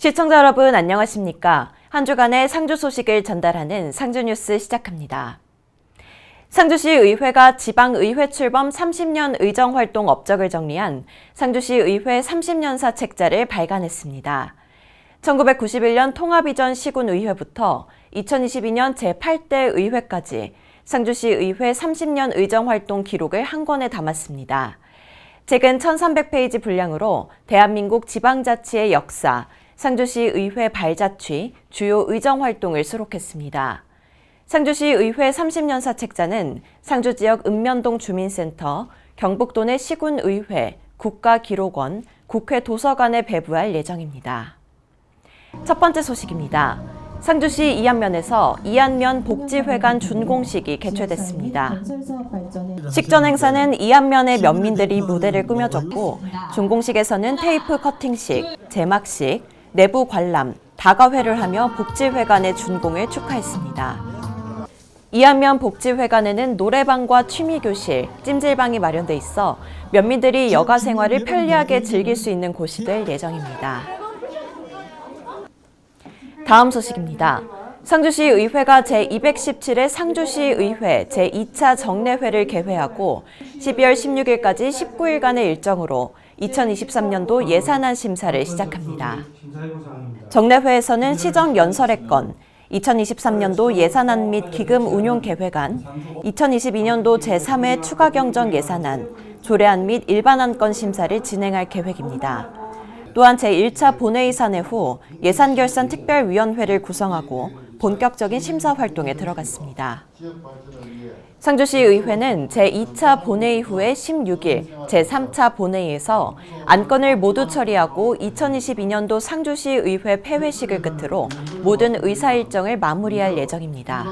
시청자 여러분 안녕하십니까? 한 주간의 상주 소식을 전달하는 상주 뉴스 시작합니다. 상주시 의회가 지방의회 출범 30년 의정활동 업적을 정리한 상주시 의회 30년사 책자를 발간했습니다. 1991년 통합 이전 시군의회부터 2022년 제8대 의회까지 상주시 의회 30년 의정활동 기록을 한 권에 담았습니다. 책은 1300페이지 분량으로 대한민국 지방자치의 역사, 상주시 의회 발자취, 주요 의정 활동을 수록했습니다. 상주시 의회 30년사 책자는 상주 지역 읍면동 주민센터, 경북도 내 시군의회, 국가기록원, 국회 도서관에 배부할 예정입니다. 첫 번째 소식입니다. 상주시 이안면에서 이안면 복지회관 준공식이 개최됐습니다. 식전 행사는 이안면의 면민들이 무대를 꾸며줬고 준공식에서는 테이프 커팅식, 제막식, 내부 관람, 다가회를 하며 복지회관의 준공을 축하했습니다. 이안면 복지회관에는 노래방과 취미교실, 찜질방이 마련돼 있어 면민들이 여가 생활을 편리하게 즐길 수 있는 곳이 될 예정입니다. 다음 소식입니다. 상주시 의회가 제217회 상주시 의회 제2차 정례회를 개회하고 12월 16일까지 19일간의 일정으로 2023년도 예산안 심사를 시작합니다. 정례회에서는 시정 연설의 건, 2023년도 예산안 및 기금 운용 계획안, 2022년도 제3회 추가 경정 예산안, 조례안 및 일반안 건 심사를 진행할 계획입니다. 또한 제1차 본회의 산회 후 예산 결산 특별위원회를 구성하고 본격적인 심사 활동에 들어갔습니다. 상주시 의회는 제2차 본회의 후에 16일 제3차 본회의에서 안건을 모두 처리하고 2022년도 상주시 의회 폐회식을 끝으로 모든 의사 일정을 마무리할 예정입니다.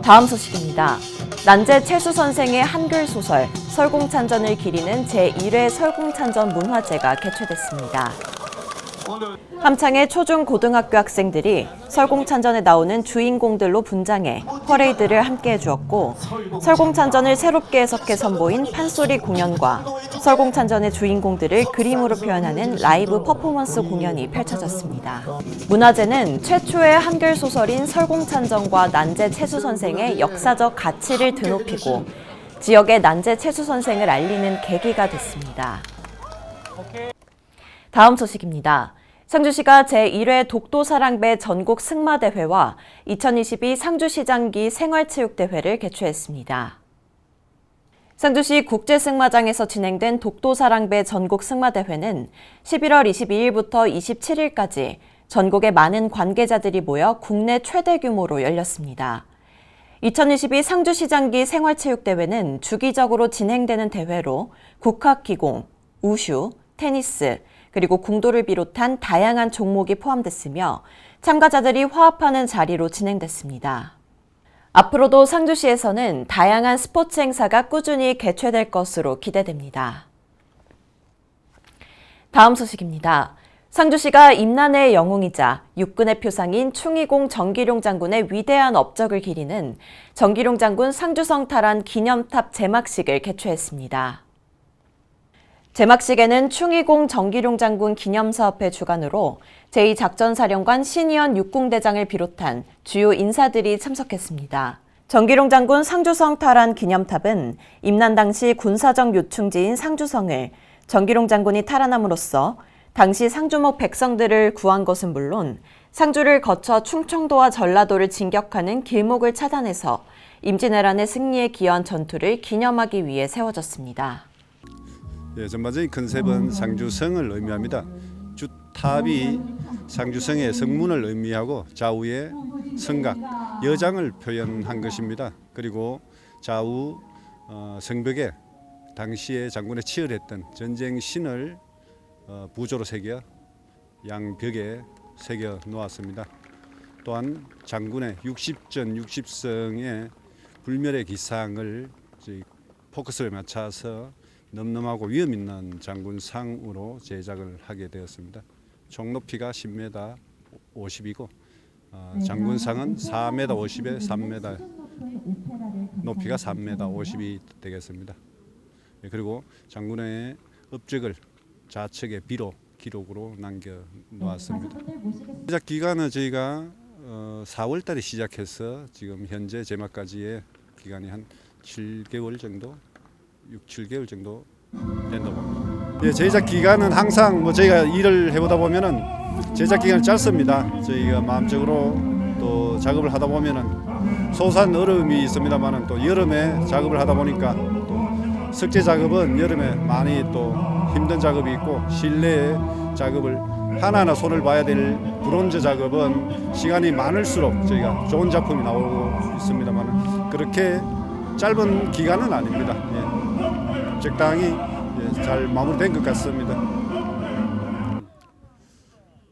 다음 소식입니다. 난제 채수 선생의 한글 소설 설공찬전을 기리는 제1회 설공찬전 문화제가 개최됐습니다. 함창의 초중 고등학교 학생들이 설공찬전에 나오는 주인공들로 분장해 퍼레이드를 함께 해 주었고 설공찬전을 새롭게 해석해 선보인 판소리 공연과 설공찬전의 주인공들을 그림으로 표현하는 라이브 퍼포먼스 공연이 펼쳐졌습니다. 문화제는 최초의 한글 소설인 설공찬전과 난제 채수 선생의 역사적 가치를 드높이고 지역의 난제 채수 선생을 알리는 계기가 됐습니다. 다음 소식입니다. 상주시가 제1회 독도사랑배 전국 승마대회와 2022 상주시장기 생활체육대회를 개최했습니다. 상주시 국제승마장에서 진행된 독도사랑배 전국 승마대회는 11월 22일부터 27일까지 전국의 많은 관계자들이 모여 국내 최대 규모로 열렸습니다. 2022 상주시장기 생활체육대회는 주기적으로 진행되는 대회로 국학기공, 우슈, 테니스, 그리고 궁도를 비롯한 다양한 종목이 포함됐으며 참가자들이 화합하는 자리로 진행됐습니다. 앞으로도 상주시에서는 다양한 스포츠 행사가 꾸준히 개최될 것으로 기대됩니다. 다음 소식입니다. 상주시가 임난의 영웅이자 육군의 표상인 충의공 정기룡 장군의 위대한 업적을 기리는 정기룡 장군 상주성 탈환 기념탑 제막식을 개최했습니다. 제막식에는 충의공 정기룡 장군 기념사업회 주관으로 제2작전사령관 신의원 육궁대장을 비롯한 주요 인사들이 참석했습니다. 정기룡 장군 상주성 탈환 기념탑은 임난 당시 군사적 요충지인 상주성을 정기룡 장군이 탈환함으로써 당시 상주목 백성들을 구한 것은 물론 상주를 거쳐 충청도와 전라도를 진격하는 길목을 차단해서 임진왜란의 승리에 기여한 전투를 기념하기 위해 세워졌습니다. 예, 전반적인 컨셉은 상주성을 의미합니다. 주탑이 상주성의 성문을 의미하고 좌우에 성각, 여장을 표현한 것입니다. 그리고 좌우 어, 성벽에 당시에 장군의 치열했던 전쟁 신을 어, 부조로 새겨 양 벽에 새겨 놓았습니다. 또한 장군의 60전 60성의 불멸의 기상을 포커스를 맞춰서 넘넘하고 위험 있는 장군상으로 제작을 하게 되었습니다. 총 높이가 10m 50이고 어, 장군상은 4m 50에 3m 높이가 3m 50이 되겠습니다. 예, 그리고 장군의 업적을 좌측에 비로 기록으로 남겨 놓았습니다. 시작 기간은 저희가 어, 4월 달에 시작해서 지금 현재 제막까지의 기간이 한 7개월 정도, 6, 7개월 정도 된다고 봅니다. 예, 제작 기간은 항상 뭐 저희가 일을 해보다 보면은 제작 기간이 짧습니다. 저희가 마음적으로 또 작업을 하다 보면은 소소한 어려움이 있습니다만은 또 여름에 작업을 하다 보니까 또 석재 작업은 여름에 많이 또 힘든 작업이 있고 실내 작업을 하나하나 손을 봐야 될 브론즈 작업은 시간이 많을수록 저희가 좋은 작품이 나오고 있습니다만 그렇게 짧은 기간은 아닙니다. 예. 적당히 예, 잘 마무리된 것 같습니다.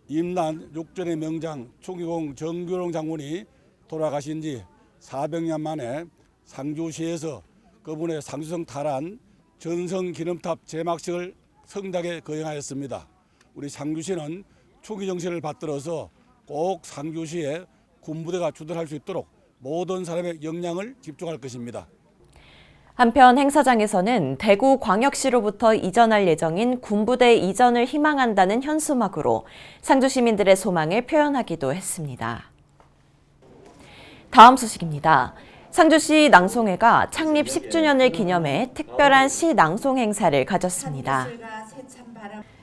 임난 육전의 명장 초기공 정규롱 장군이 돌아가신 지 400년 만에 상주시에서 그분의 상주성 탈환 전성 기념탑 제막식을 성당에 거행하였습니다. 우리 상주시는 초기 정신을 받들어서 꼭 상주시에 군부대가 주둔할 수 있도록 모든 사람의 역량을 집중할 것입니다. 한편 행사장에서는 대구 광역시로부터 이전할 예정인 군부대 이전을 희망한다는 현수막으로 상주 시민들의 소망을 표현하기도 했습니다. 다음 소식입니다. 상주시 낭송회가 창립 10주년을 기념해 특별한 시 낭송 행사를 가졌습니다.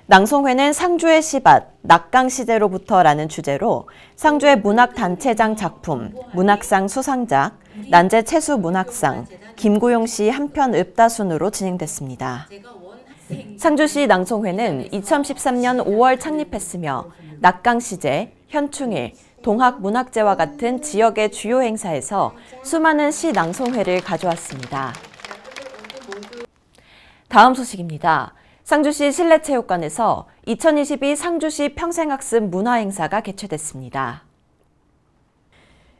낭송회는 상주의 시밭, 낙강시대로부터라는 주제로 상주의 문학단체장 작품, 문학상 수상작, 난제 채수 문학상, 김구용 씨 한편 읍다순으로 진행됐습니다. 상주시 낭송회는 2013년 5월 창립했으며 낙강시제, 현충일, 동학문학제와 같은 지역의 주요 행사에서 수많은 시 낭송회를 가져왔습니다. 다음 소식입니다. 상주시 실내체육관에서 2022 상주시 평생학습 문화행사가 개최됐습니다.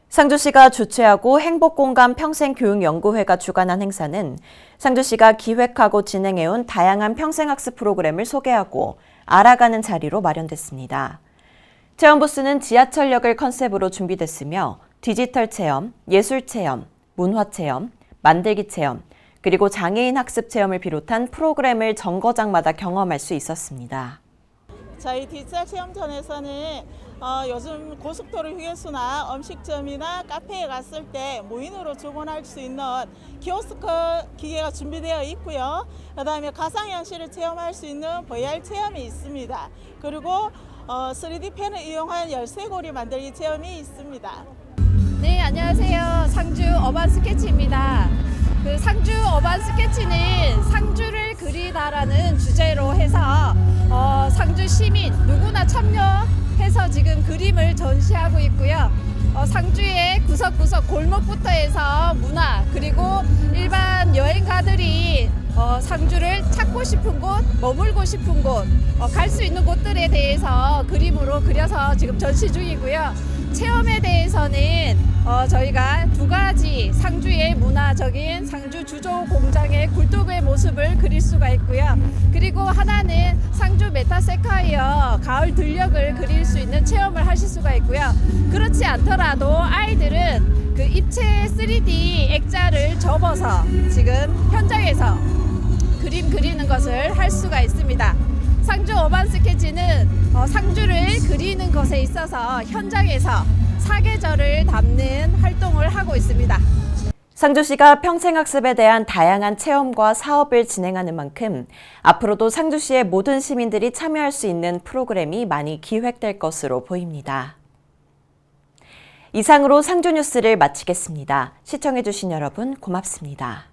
상주시가 주최하고 행복공간 평생교육연구회가 주관한 행사는 상주시가 기획하고 진행해온 다양한 평생학습 프로그램을 소개하고 알아가는 자리로 마련됐습니다. 체험 부스는 지하철역을 컨셉으로 준비됐으며 디지털 체험, 예술 체험, 문화 체험, 만들기 체험, 그리고 장애인 학습 체험을 비롯한 프로그램을 정거장마다 경험할 수 있었습니다. 저희 디지털 체험전에서는 어, 요즘 고속도로 휴게소나 음식점이나 카페에 갔을 때 무인으로 주문할 수 있는 키오스크 기계가 준비되어 있고요. 그다음에 가상현실을 체험할 수 있는 VR 체험이 있습니다. 그리고 어, 3D 펜을 이용한 열쇠고리 만들기 체험이 있습니다. 네, 안녕하세요. 상주 어반 스케치입니다. 그 상주 어반 스케치는 상주를 그리다라는 주제로 해서 어, 상주 시민 누구나 참여해서 지금 그림을 전시하고 있고요. 어, 상주의 구석구석 골목부터 해서 문화 그리고 일반 여행가들이 어, 상주를 찾고 싶은 곳, 머물고 싶은 곳, 어, 갈 수 있는 곳들에 대해서 그림으로 그려서 지금 전시 중이고요. 체험에 대해서는 어, 저희가 두 가지 상주의 문화적인 상주 주조 공장의 굴뚝의 모습을 그릴 수가 있고요. 그리고 하나는 상주 메타세카이어 가을 들녘을 그릴 수 있는 체험을 하실 수가 있고요. 그렇지 않더라도 아이들은 그 입체 3D 액자를 접어서 지금 현장에서 그림 그리는 것을 할 수가 있습니다. 상주 어반 스케치는 어, 상주를 그리는 것에 있어서 현장에서 사계절을 담는 활동을 하고 있습니다. 상주시가 평생학습에 대한 다양한 체험과 사업을 진행하는 만큼 앞으로도 상주시의 모든 시민들이 참여할 수 있는 프로그램이 많이 기획될 것으로 보입니다. 이상으로 상주 뉴스를 마치겠습니다. 시청해주신 여러분 고맙습니다.